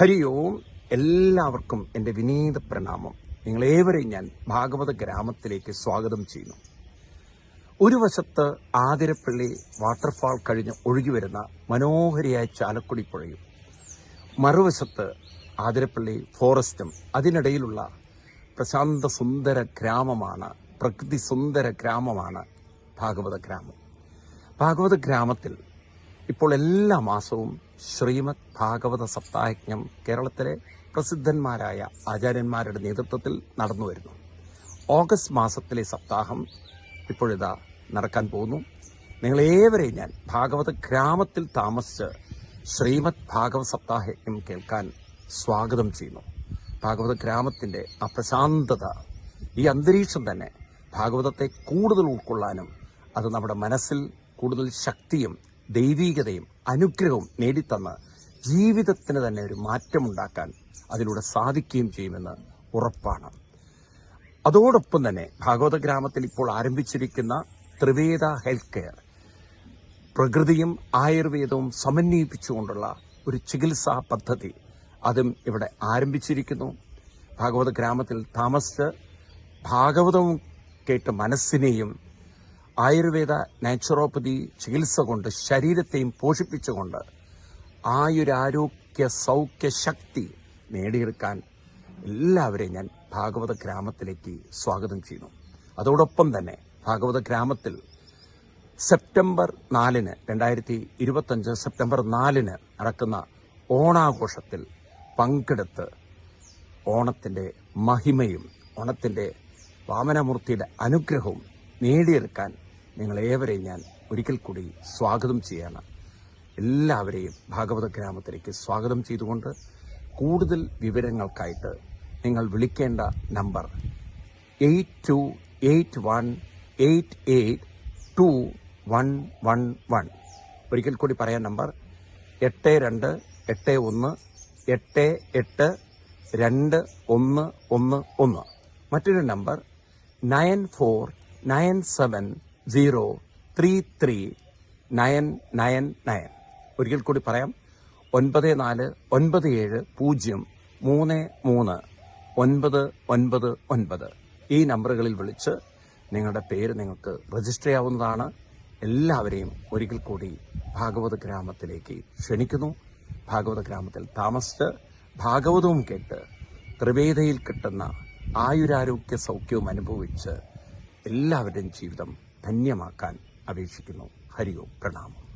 ഹരി ഓം എല്ലാവർക്കും എന്റെ വിനീത പ്രണാമം. നിങ്ങളേവരെയും ഞാൻ ഭാഗവത ഗ്രാമത്തിലേക്ക് സ്വാഗതം ചെയ്യുന്നു. ഒരു വശത്ത് ആതിരപ്പള്ളി വാട്ടർഫാൾ കഴിഞ്ഞ് ഒഴുകി വരുന്ന മനോഹരിയായ ചാലക്കുടി പുഴയും മറുവശത്ത് ആതിരപ്പള്ളി ഫോറസ്റ്റും അതിനിടയിലുള്ള പ്രശാന്ത സുന്ദര ഗ്രാമമാണ് പ്രകൃതി സുന്ദര ഗ്രാമമാണ് ഭാഗവത ഗ്രാമം. ഭാഗവത ഗ്രാമത്തിൽ ഇപ്പോൾ എല്ലാ മാസവും ശ്രീമദ് ഭാഗവത സപ്താഹജ്ഞം കേരളത്തിലെ പ്രസിദ്ധന്മാരായ ആചാര്യന്മാരുടെ നേതൃത്വത്തിൽ നടന്നു വരുന്നു. ഓഗസ്റ്റ് മാസത്തിലെ സപ്താഹം ഇപ്പോഴിതാ നടക്കാൻ പോകുന്നു. നിങ്ങളേവരെയും ഞാൻ ഭാഗവത ഗ്രാമത്തിൽ താമസിച്ച് ശ്രീമദ് ഭാഗവത സപ്താഹജ്ഞം കേൾക്കാൻ സ്വാഗതം ചെയ്യുന്നു. ഭാഗവത ഗ്രാമത്തിന്റെ ആ പ്രശാന്തത ഈ അന്തരീക്ഷം തന്നെ ഭാഗവതത്തെ കൂടുതൽ ഉൾക്കൊള്ളാനും അത് നമ്മുടെ മനസ്സിൽ കൂടുതൽ ശക്തിയും ദൈവീകതയും അനുഗ്രഹവും നേടിത്തന്ന് ജീവിതത്തിന് തന്നെ ഒരു മാറ്റമുണ്ടാക്കാൻ അതിലൂടെ സാധിക്കുകയും ചെയ്യുമെന്ന് ഉറപ്പാണ്. അതോടൊപ്പം തന്നെ ഭാഗവത ഗ്രാമത്തിൽ ഇപ്പോൾ ആരംഭിച്ചിരിക്കുന്ന ത്രിവേദ ഹെൽത്ത് കെയർ പ്രകൃതിയും ആയുർവേദവും സമന്വയിപ്പിച്ചുകൊണ്ടുള്ള ഒരു ചികിത്സാ പദ്ധതി അതും ഇവിടെ ആരംഭിച്ചിരിക്കുന്നു. ഭാഗവത ഗ്രാമത്തിൽ താമസിച്ച് ഭാഗവതവും കേട്ട് മനസ്സിനെയും ആയുർവേദ നാച്ചുറോപ്പതി ചികിത്സ കൊണ്ട് ശരീരത്തെയും പോഷിപ്പിച്ചുകൊണ്ട് ആയുരാരോഗ്യ സൗഖ്യ ശക്തി നേടിയെടുക്കാൻ എല്ലാവരെയും ഞാൻ ഭാഗവത ഗ്രാമത്തിലേക്ക് സ്വാഗതം ചെയ്യുന്നു. അതോടൊപ്പം തന്നെ ഭാഗവത ഗ്രാമത്തിൽ സെപ്റ്റംബർ നാലിന് രണ്ടായിരത്തി ഇരുപത്തഞ്ച് സെപ്റ്റംബർ നാലിന് നടക്കുന്ന ഓണാഘോഷത്തിൽ പങ്കെടുത്ത് ഓണത്തിന്റെ മഹിമയും ഓണത്തിന്റെ വാമനമൂർത്തിയുടെ അനുഗ്രഹവും നേടിയെടുക്കാൻ നിങ്ങളേവരെയും ഞാൻ ഒരിക്കൽ കൂടി സ്വാഗതം ചെയ്യാണ്. എല്ലാവരെയും ഭാഗവത ഗ്രാമത്തിലേക്ക് സ്വാഗതം ചെയ്തുകൊണ്ട് കൂടുതൽ വിവരങ്ങൾക്കായിട്ട് നിങ്ങൾ വിളിക്കേണ്ട number eight two eight one eight eight two one one one. ഒരിക്കൽ കൂടി പറയാൻ നമ്പർ എട്ട് രണ്ട് എട്ട് ഒന്ന് എട്ട് എട്ട് രണ്ട് ഒന്ന് ഒന്ന് ഒന്ന്. മറ്റൊരു number nine four nine seven zero three three nine nine nine ഒരിക്കൽ കൂടി പറയാം. ഒൻപത് നാല് ഒൻപത് ഏഴ് പൂജ്യം മൂന്ന് മൂന്ന് ഒൻപത് ഒൻപത് ഒൻപത്. ഈ നമ്പറുകളിൽ വിളിച്ച് നിങ്ങളുടെ പേര് നിങ്ങൾക്ക് രജിസ്റ്റർ ചെയ്യാവുന്നതാണ്. എല്ലാവരെയും ഒരിക്കൽ കൂടി ഭാഗവത ഗ്രാമത്തിലേക്ക് ക്ഷണിക്കുന്നു. ഭാഗവത ഗ്രാമത്തിൽ താമസിച്ച് ഭാഗവതവും കേട്ട് ത്രിവേദയിൽ കിട്ടുന്ന ആയുരാരോഗ്യ സൗഖ്യവും അനുഭവിച്ച് എല്ലാവരുടെയും ജീവിതം ധന്യമാക്കാൻ അപേക്ഷിക്കുന്നു. ഹരിയോ. പ്രണാമം.